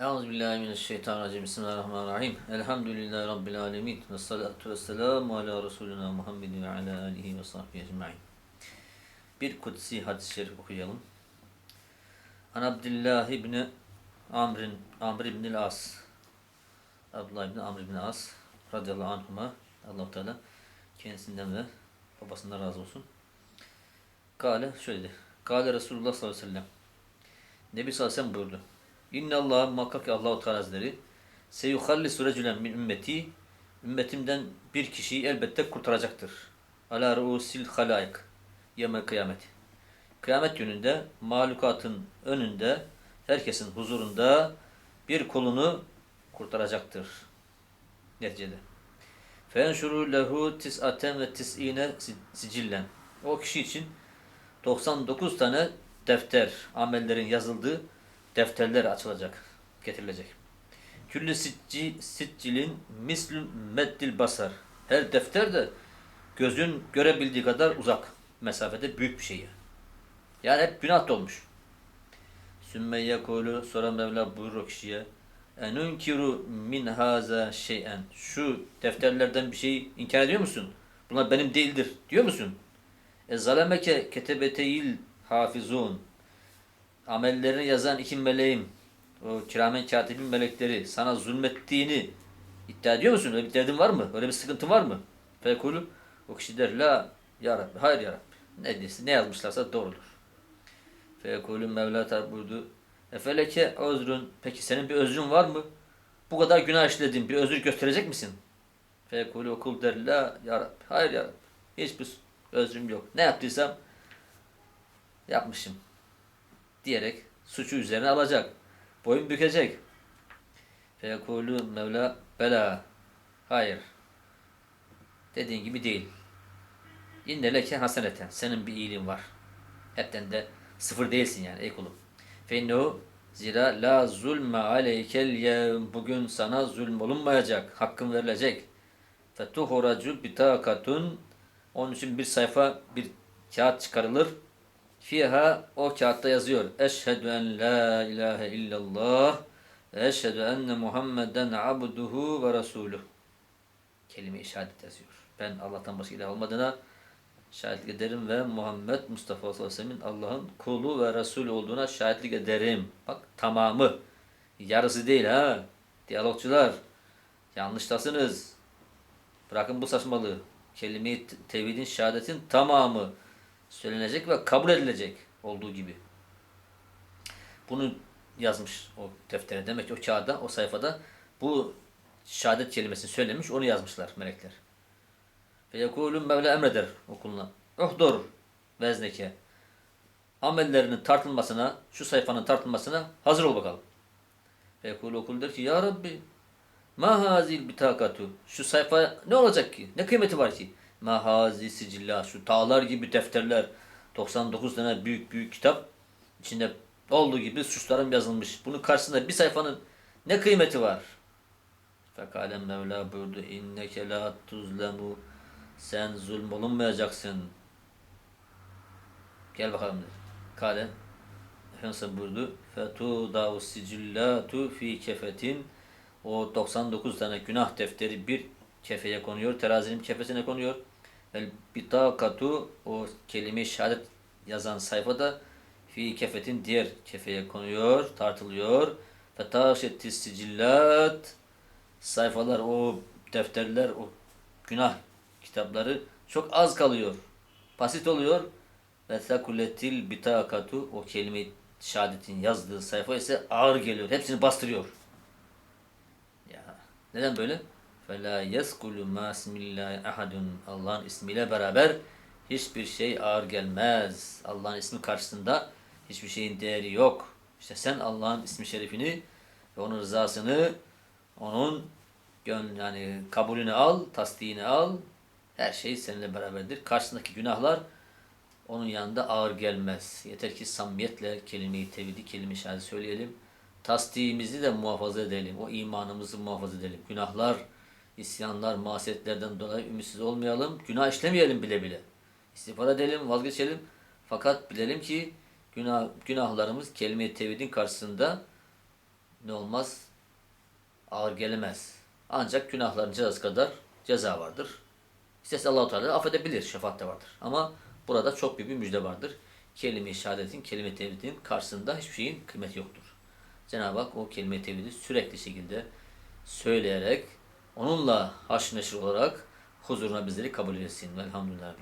Euzubillahimineşşeytanirracim. Bismillahirrahmanirrahim. Elhamdülillahi Rabbil alemin. Ve salatu ve selamu ala Resulina Muhammedin ve ala alihi ve sahbihi ecma'in. Bir kutsi hadis-i şerif okuyalım. An Abdullah ibn Amr'in Amr ibn As. Abdullah ibn Amr ibn As radıyallahu anhuma Allah Teala kendisinden ve babasından razı olsun. Kale şöyle dedi. Kale Resulullah sallallahu aleyhi ve sellem. Nebi sallallahu aleyhi ve sellem buyurdu. İnne Allah muhakkak ki Allah-u Teala Hazretleri seyuhallisu recülen min ümmeti ümmetimden bir kişiyi elbette kurtaracaktır. Ala ruusil halaik yemel kıyameti. Kıyamet gününde mahlukatın önünde herkesin huzurunda bir kolunu kurtaracaktır. Neticede. Fenşuru lehu tis'aten ve tis'ine sicillen. O kişi için 99 tane defter, amellerin yazıldığı defterler açılacak, getirilecek. Küllü sicci, siccilin mislü meddil basar. Her defter de gözün görebildiği kadar uzak mesafede büyük bir şey. yani. Yani hep günah dolmuş. Sümme yekulu sonra Mevla buyurur kişiye enunkiru min haza şeyen şu defterlerden bir şeyi inkar ediyor musun? Bunlar benim değildir diyor musun? E zalemeke ketebeteyil hafizun amellerini yazan iki meleğim, o kiramen katibin melekleri sana zulmettiğini iddia ediyor musun? Öyle bir derdin var mı? Öyle bir sıkıntın var mı? Fekulu o kişi der la ya Rabbi, hayır ya Rabbi. Ne diyorsun? Ne yazmışlarsa doğrudur. Fekulu Mevla buyurdu. Efeleke özrün. Peki senin bir özrün var mı? Bu kadar günah işledin. Bir özür gösterecek misin? Fekulu okul der la ya Rabbi. Hayır ya Rabbi. Hiçbir özrüm yok. Ne yaptıysam yapmışım diyerek suçu üzerine alacak. Boyun bükecek. Feyekulu Mevla bela. Hayır. Dediğin gibi değil. İnneleke haseneten. Senin bir iyiliğin var. Hepten de sıfır değilsin yani ey kulum. Feinnehu zira la zulme aleykel yevm. Bugün sana zulm olunmayacak. Hakkın verilecek. Fetuhuracu bitakatun. Onun için bir sayfa bir kağıt çıkarılır. Fiha o kağıtta yazıyor. Eşhedü en la ilahe illallah ve eşhedü enne Muhammeden abduhu ve resuluh. Kelime-i şehadet yazıyor. Ben Allah'tan başka ilah olmadığına şahitlik ederim ve Muhammed Mustafa sallallahu aleyhi Allah'ın kulu ve Resulü olduğuna şahitlik ederim. Bak tamamı. Yarısı değil ha. Diyalogçular. Yanlıştasınız. Bırakın bu saçmalığı. Kelime-i tevhidin şehadetin tamamı söylenecek ve kabul edilecek olduğu gibi. Bunu yazmış o deftere. Demek ki o kağıda, o sayfada bu şehadet kelimesini söylemiş, onu yazmışlar melekler. Ve yekulun Mevla emreder okuluna. Uhdur vezneke. Amellerinin tartılmasına, şu sayfanın tartılmasına hazır ol bakalım. Ve yekulu okul der ki, Ya Rabbi, ma hazil bitakatu. Şu sayfa ne olacak ki? Ne kıymeti var ki? Mahazi sicillah şu dağlar gibi defterler 99 tane büyük büyük kitap içinde olduğu gibi suçlarım yazılmış. Bunun karşısında bir sayfanın ne kıymeti var? Fekalen Mevla buyurdu inneke la tuzlemu sen zulm olunmayacaksın. Gel bakalım dedi. Kale Efendimiz buyurdu. Fetu davu sicillatu fi kefetin o 99 tane günah defteri bir kefeye konuyor. Terazinin kefesine konuyor. El bitakatu o kelime-i şehadet yazan sayfada fi kefetin diğer kefeye konuyor, tartılıyor. Fetaşetis sicillat sayfalar, o defterler, o günah kitapları çok az kalıyor. Basit oluyor. Ve sekuletil bitakatu o kelime şehadetin yazdığı sayfa ise ağır geliyor. Hepsini bastırıyor. Ya neden böyle? فَلَا يَسْكُلُ مَا اسْمِ اللّٰهِ اَحَدٌ Allah'ın ismiyle beraber hiçbir şey ağır gelmez. Allah'ın ismi karşısında hiçbir şeyin değeri yok. İşte sen Allah'ın ismi şerifini ve onun rızasını, onun gön yani kabulünü al, tasdiğini al. Her şey seninle beraberdir. Karşısındaki günahlar onun yanında ağır gelmez. Yeter ki samimiyetle kelime-i tevhidi, kelime-i şehadeti söyleyelim. Tasdiğimizi de muhafaza edelim. O imanımızı muhafaza edelim. Günahlar, isyanlar, masiyetlerden dolayı ümitsiz olmayalım. Günah işlemeyelim bile bile. İstiğfar edelim, vazgeçelim. Fakat bilelim ki günah, günahlarımız kelime-i tevhidin karşısında ne olmaz? Ağır gelemez. Ancak günahların cezası kadar ceza vardır. İsterse Allah-u Teala affedebilir, şefaat de vardır. Ama burada çok büyük bir müjde vardır. Kelime-i şehadetin, kelime-i tevhidin karşısında hiçbir şeyin kıymeti yoktur. Cenab-ı Hak o kelime-i tevhidi sürekli şekilde söyleyerek, onunla haşr neşir olarak huzuruna bizleri kabul etsin. Velhamdülillah.